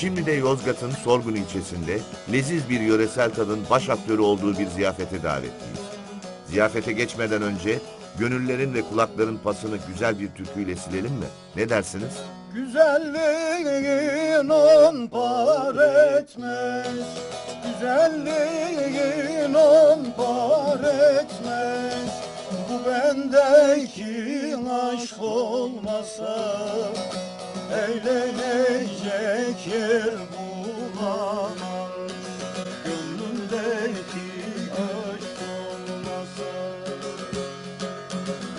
Şimdi de Yozgat'ın Sorgun ilçesinde leziz bir yöresel tadın baş aktörü olduğu bir ziyafete davetliyiz. Ziyafete geçmeden önce gönüllerin ve kulakların pasını güzel bir türküyle silelim mi? Ne dersiniz? Güzelliğin on par etmez Güzelliğin on par etmez Bu bendeki aşk olmasa Eğlenecek yer bulamam Gönlümdeki aşk olmasa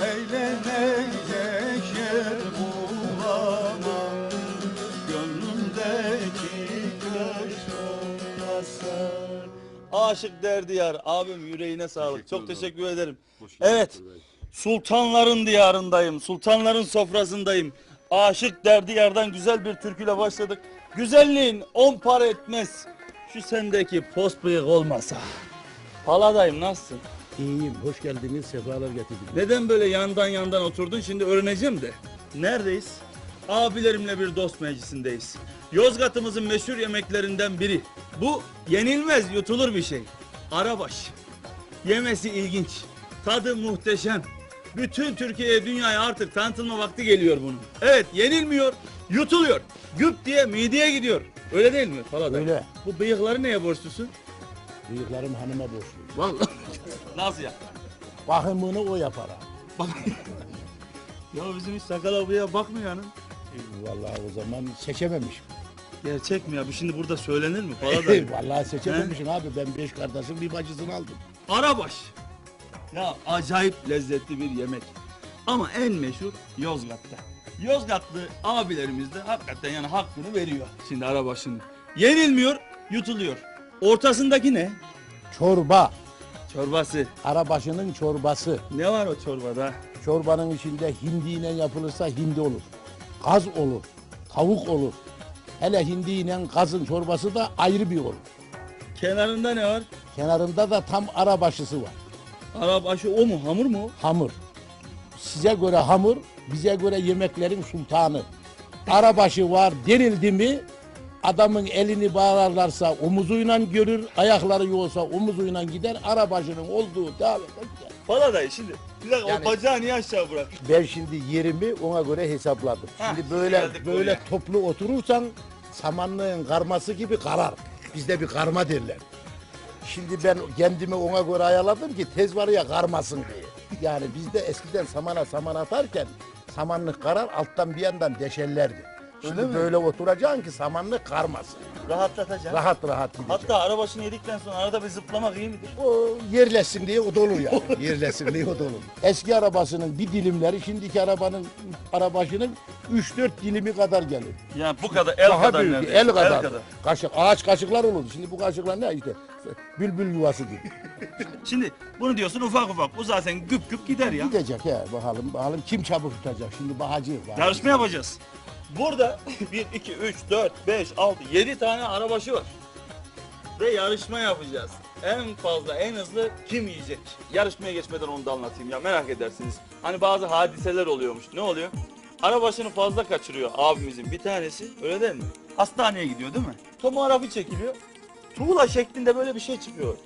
Eğlenecek yer bulamam Gönlümdeki aşk olmasa Aşık derdi yar. Abim yüreğine sağlık. Çok teşekkür ederim. Evet. Sultanların diyarındayım. Sultanların sofrasındayım. Aşık derdi yardan güzel bir türküyle başladık. Güzelliğin on para etmez. Şu sendeki post bıyık olmasa. Paladayım nasılsın? İyiyim, hoş geldiniz, sefalar getirdiniz. Neden böyle yandan yandan oturdun şimdi öğreneceğim de. Neredeyiz? Abilerimle bir dost meclisindeyiz. Yozgat'ımızın meşhur yemeklerinden biri. Bu yenilmez yutulur bir şey. Arabaş. Yemesi ilginç. Tadı muhteşem. Bütün Türkiye'ye dünyaya artık tanıtılma vakti geliyor bunun. Evet yenilmiyor, yutuluyor. Güp diye mideye gidiyor. Öyle değil mi Paladay? Öyle. Bu bıyıkları neye borçlusun? Bıyıklarım hanıma borçlu. Vallahi. Nasıl ya? Bakımını o yapar ha. Bak. ya bizim hiç sakala bıyığa bakmıyor hanım. Vallahi o zaman seçememişim. Gerçek mi ya? Bu şimdi burada söylenir mi? Paladay. Vallahi seçememişim abi. Ben beş kardeşin bir bacısını aldım. Arabaş. Ya acayip lezzetli bir yemek. Ama en meşhur Yozgat'ta. Yozgatlı abilerimiz de hakikaten yani hakkını veriyor şimdi arabaşını. Yenilmiyor, yutuluyor. Ortasındaki ne? Çorba. Çorbası. Arabaşının çorbası. Ne var o çorbada? Çorbanın içinde hindiyle yapılırsa hindi olur. Kaz olur. Tavuk olur. Hele hindiyle kazın çorbası da ayrı bir olur. Kenarında ne var? Kenarında da tam arabaşısı var. Arabaşı o mu? Hamur mu? Hamur. Size göre hamur, bize göre yemeklerin sultanı. Arabaşı var denildi mi adamın elini bağlarlarsa omuzuyla görür, ayakları yoksa omuzuyla gider, arabaşının olduğu davete gider. Paladay şimdi. Bir dakika Yani- o bacağı niye aşağı bırak? Ben şimdi yerimi ona göre hesapladım. Hah, Şimdi böyle geldik böyle buraya. toplu oturursan samanlığın karması gibi karar. Bizde bir karma derler. Şimdi ben kendimi ona göre ayarladım ki tez var ya karmasın diye. Yani bizde eskiden samana saman atarken samanlık karar alttan bir yandan deşellerdi. Şimdi Öyle mi? böyle oturacaksın ki samanlık karmasın. Rahatlatacağım. Rahat rahat gideceksin. Hatta arabaşını yedikten sonra arada bir zıplamak iyi midir? O yerleşsin diye o da olur ya. yerleşsin diye o da olur. Eski arabasının bir dilimleri şimdiki arabanın arabaşının 3-4 dilimi kadar gelir. Yani bu kadar el Daha kadar büyük, neredeyse. el kadar. Kaşık, ağaç kaşıklar olur. Şimdi bu kaşıklar ne işte? Bülbül yuvası gibi. Şimdi bunu diyorsun ufak ufak. Bu zaten güp güp gider ya. Gidecek ya bakalım bakalım kim çabuk tutacak. Şimdi bahacı var. Yarışma yapacağız. Burada 1, 2, 3, 4, 5, 6, 7 tane arabaşı var. Ve yarışma yapacağız. En fazla, en hızlı kim yiyecek? Yarışmaya geçmeden onu da anlatayım ya merak edersiniz. Hani bazı hadiseler oluyormuş. Ne oluyor? Arabaşını fazla kaçırıyor abimizin bir tanesi. Öyle değil mi? Hastaneye gidiyor değil mi? Tomografi çekiliyor. Tuğla şeklinde böyle bir şey çıkıyor.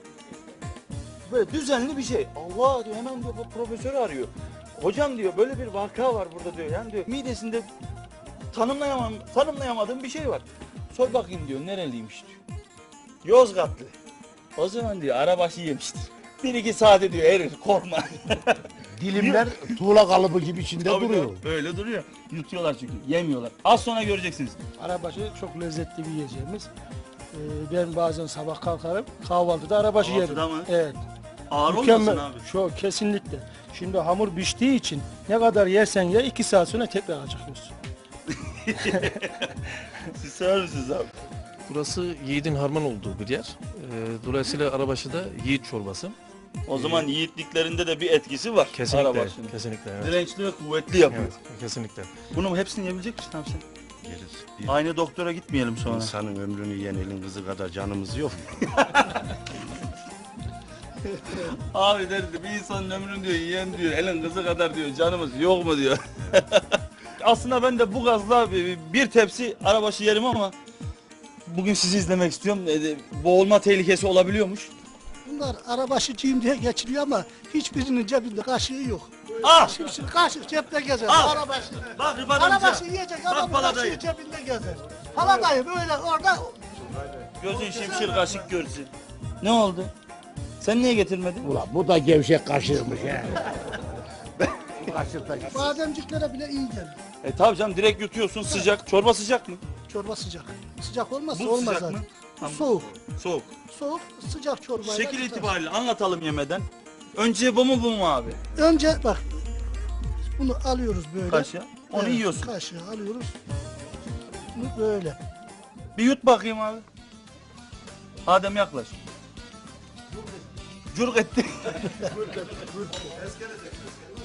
Böyle düzenli bir şey. Allah diyor hemen diyor bu profesörü arıyor. Hocam diyor böyle bir vaka var burada diyor. Yani diyor midesinde tanımlayamam, tanımlayamadığım bir şey var. Sor bakayım diyor nereliymiş diyor. Yozgatlı. O zaman diyor arabaşı yemiştir. Bir iki saate diyor erir korkma. Dilimler tuğla kalıbı gibi içinde Tabii duruyor. tabii, Öyle duruyor. Yutuyorlar çünkü yemiyorlar. Az sonra göreceksiniz. Arabaşı çok lezzetli bir yiyeceğimiz. Ee, ben bazen sabah kalkarım kahvaltıda arabaşı yerim. Kahvaltıda mı? Evet. Ağır Mükemmel. olmasın abi. Çok kesinlikle. Şimdi hamur piştiği için ne kadar yersen ye iki saat sonra tekrar acıkıyorsun. Siz sever misiniz abi? Burası yiğidin harman olduğu bir yer. Ee, dolayısıyla arabaşı da yiğit çorbası. O zaman yiğitliklerinde de bir etkisi var. Kesinlikle, Arabaşının. kesinlikle. Evet. Dirençli ve kuvvetli yapıyor. Evet, kesinlikle. Bunun hepsini yiyebilecek misin abi sen? Yeriz. Bir Aynı doktora gitmeyelim sonra. insanın ömrünü yiyen elin kızı kadar canımız yok mu? Abi derdi bir insanın ömrünü diyor yiyen diyor elin kızı kadar diyor canımız yok mu diyor. Aslında ben de bu gazla bir, bir tepsi arabaşı yerim ama bugün sizi izlemek istiyorum. Ee, boğulma tehlikesi olabiliyormuş. Bunlar arabaşıcıyım diye geçiriyor ama hiçbirinin cebinde kaşığı yok. Ah! Şimdi, şimdi kaşık cepte gezer. Al. Arabaşı. Bak Rıfat amca. Arabaşı yiyecek Bak adamın paladayı. kaşığı cebinde gezer. Paladayı böyle orada Gözün şimşir kaşık görsün. Ne oldu? Sen niye getirmedin? Ulan bu da gevşek kaşığımış yani. Kaşık da bademciklere bile iyi gelir. E tabi canım direkt yutuyorsun sıcak. Çorba sıcak mı? Çorba sıcak. Sıcak olmazsa Bu olmaz sıcak zaten. mı? Bu Tamam. Soğuk. Soğuk. Soğuk sıcak çorbayla. Şekil tutar. itibariyle anlatalım yemeden. Önce bu mu bu mu abi? Önce bak bunu alıyoruz böyle. Kaşığı. Onu Evet, yiyorsun. Kaşığı alıyoruz. Bunu böyle. Bir yut bakayım abi. Adem yaklaş. Curg etti.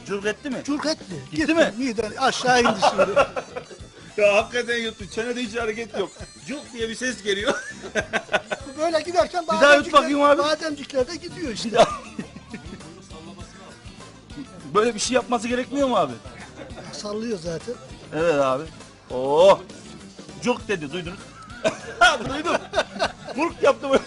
Curg etti mi? Çurk etti. Gitti mi? Miden aşağı indi şimdi. Ya hakikaten yuttu. Çenede hiç hareket yok. Cuk diye bir ses geliyor. Böyle giderken Bir daha yut bakayım abi. Bademcikler de gidiyor işte. Böyle bir şey yapması gerekmiyor mu abi? Sallıyor zaten. Evet abi. Oo. Cuk dedi duydunuz. Duydum. Murk yaptı böyle.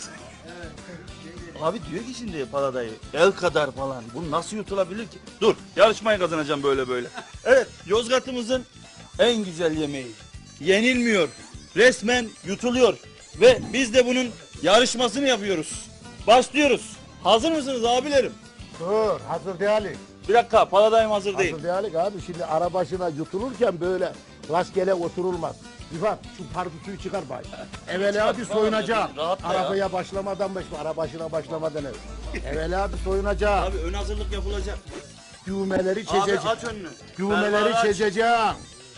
Abi diyor ki şimdi paladayı el kadar falan. Bu nasıl yutulabilir ki? Dur yarışmayı kazanacağım böyle böyle. Evet Yozgat'ımızın en güzel yemeği. Yenilmiyor. Resmen yutuluyor. Ve biz de bunun yarışmasını yapıyoruz. Başlıyoruz. Hazır mısınız abilerim? Dur hazır değerli. Bir dakika paladayım hazır değil. Hazır değerli abi şimdi arabaşına yutulurken böyle rastgele oturulmaz. İfat şu pardüsüyü çıkar bay. Evvela bir soyunacağım. Rahatla ya. Arabaya başlamadan başla, arabaşına başlamadan evvel. Evvela bir soyunacağım. Abi ön hazırlık yapılacak. Düğmeleri Abi çekeceğim. aç önünü. Düğmeleri Fermuarı aç.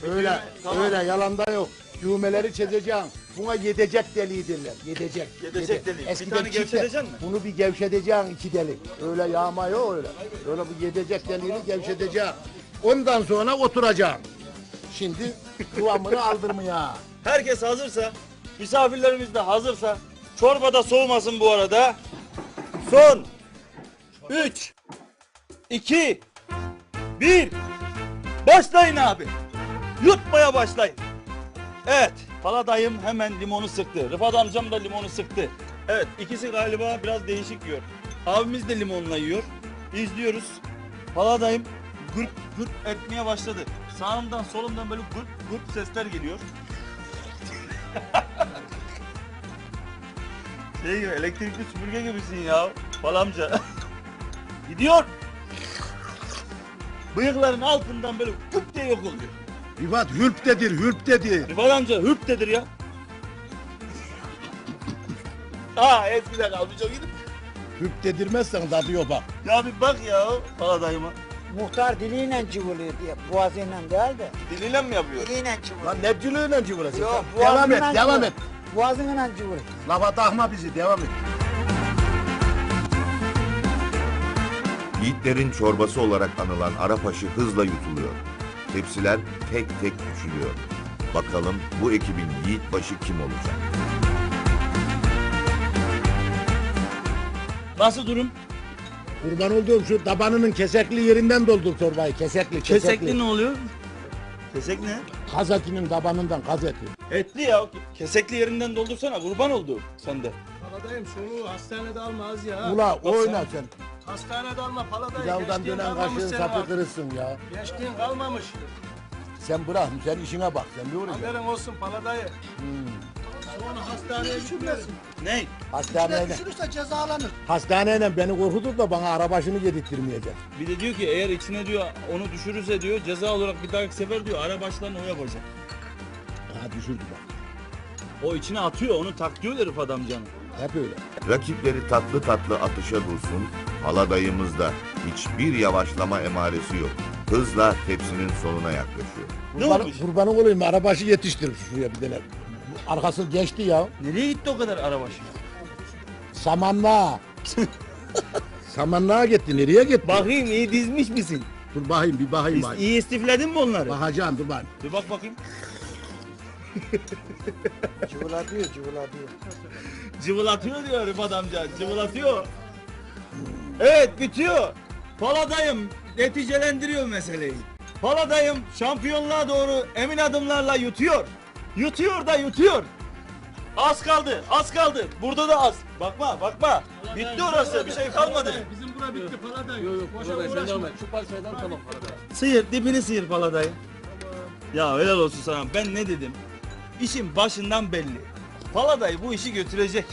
Öyle, düğme, tamam. öyle yalanda yok. Düğmeleri çekeceğim. Buna yedecek deliği derler. Yedecek. Yedecek deliği. Bir Eskiden tane çifte- mi? Bunu bir gevşeteceksin iki delik. Öyle yağma yok öyle. Öyle bu yedecek deliğini gevşeteceksin. Ondan sonra oturacaksın. Şimdi kıvamını aldırmaya. Herkes hazırsa, misafirlerimiz de hazırsa, çorba da soğumasın bu arada. Son 3 2 1 Başlayın abi. Yutmaya başlayın. Evet, Paladayım hemen limonu sıktı. Rıfat amcam da limonu sıktı. Evet, ikisi galiba biraz değişik yiyor. Abimiz de limonla yiyor. İzliyoruz. Paladayım gırp gırp etmeye başladı. Sağımdan solumdan böyle gırp gırp sesler geliyor. Şey gibi elektrikli süpürge gibisin ya. Falamca. Gidiyor. Bıyıkların altından böyle kup diye yok oluyor. Rifat hülptedir hülptedir. Rıfat amca hüp dedir ya. Aa eskiden kalmış o gidip. Hülptedirmezsen tadı yok bak. Ya bir bak ya paladayıma. Muhtar diliyle cıvılıyor diye. Boğazıyla değil de. Diliyle mi yapıyor? Diliyle cıvılıyor. Lan ne cülüğüne cıvırasın Yok, sen? Devam et devam et. Boğazıyla cıvılıyor. Lafa takma bizi devam et. Yiğitlerin çorbası olarak anılan Arapaşı hızla yutuluyor. Tepsiler tek tek küçülüyor. Bakalım bu ekibin yiğitbaşı kim olacak? Nasıl durum? Kurban olduğum şu tabanının kesekli yerinden doldur çorbayı. Kesekli, kesekli. Kesekli ne oluyor? Kesek ne? Kaz etinin tabanından kaz eti. Etli ya. Kesekli yerinden doldursana kurban oldu sende. Paladayım şunu hastanede almaz ya. Ula oyna sen. Hastanede alma paladayım. Pilavdan Geçtiğin dönen kalmamış kaşığın senin sapı abi. kırılsın ya. Geçtiğin kalmamış. Sen bırak, sen işine bak. Sen bir uğraşacaksın. Haberin olsun paladayı. Sonra hastaneye gitmesin. Ne? Hastaneyle, Düşürürse cezalanır. hastaneyle beni korkutur da bana arabaşını yedirttirmeyecek. Bir de diyor ki eğer içine diyor onu düşürürse diyor ceza olarak bir dahaki sefer diyor ara başlarına o yapacak. Ha düşürdü bak. O içine atıyor onu tak diyor herif adamcanı. Hep öyle. Rakipleri tatlı tatlı atışa dursun, haladayımızda hiçbir yavaşlama emaresi yok. Hızla tepsinin sonuna yaklaşıyor. Ne Kurban, olmuş? kurbanın olayım arabaşı yetiştir şuraya bir tane. Arkası geçti ya. Nereye gitti o kadar arabaşı? Samanlığa. Samanlığa gitti. Nereye gitti? Bakayım iyi dizmiş misin? Dur bakayım bir bakayım. İyi, bakayım. iyi istifledin mi onları? Bakacağım dur bakayım. Bir bak bakayım. Cıvılatıyor cıvılatıyor. Cıvılatıyor diyor Rıfat amca. Cıvılatıyor. Evet bitiyor. Paladayım neticelendiriyor meseleyi. Paladayım şampiyonluğa doğru emin adımlarla yutuyor. Yutuyor da yutuyor. Az kaldı, az kaldı. Burada da az. Bakma, bakma. Bitti orası, bir şey kalmadı. Bizim bura bitti Paladay. Yok yok Paladay devam et. Şu parçadan tamam Paladay. Sıyır, dibini sıyır paladayı. Ya helal olsun sana. Ben ne dedim? İşin başından belli. Paladay bu işi götürecek.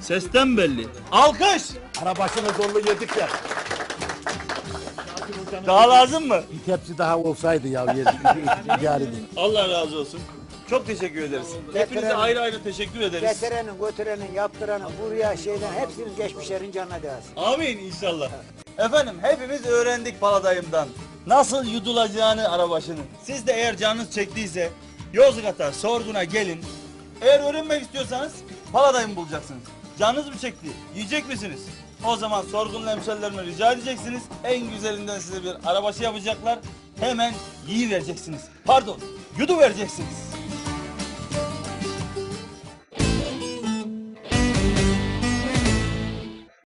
Sesten belli. Alkış! Arabaşını zorlu yedik ya. Daha lazım mı? Bir tepsi daha olsaydı ya yedik. Allah razı olsun. Çok teşekkür ederiz. Hepinize ayrı ayrı teşekkür ederiz. Getirenin, götürenin, yaptıranın, buraya şeyden hepsinin geçmişlerin canına değsin. Amin inşallah. Efendim hepimiz öğrendik paladayımdan. Nasıl yudulacağını arabaşının. Siz de eğer canınız çektiyse Yozgat'a, Sorgun'a gelin. Eğer öğrenmek istiyorsanız paladayım bulacaksınız. Canınız mı çekti? Yiyecek misiniz? O zaman sorgunlu hemşerilerime rica edeceksiniz. En güzelinden size bir arabaşı yapacaklar. Hemen yiyivereceksiniz. Pardon, yudu vereceksiniz.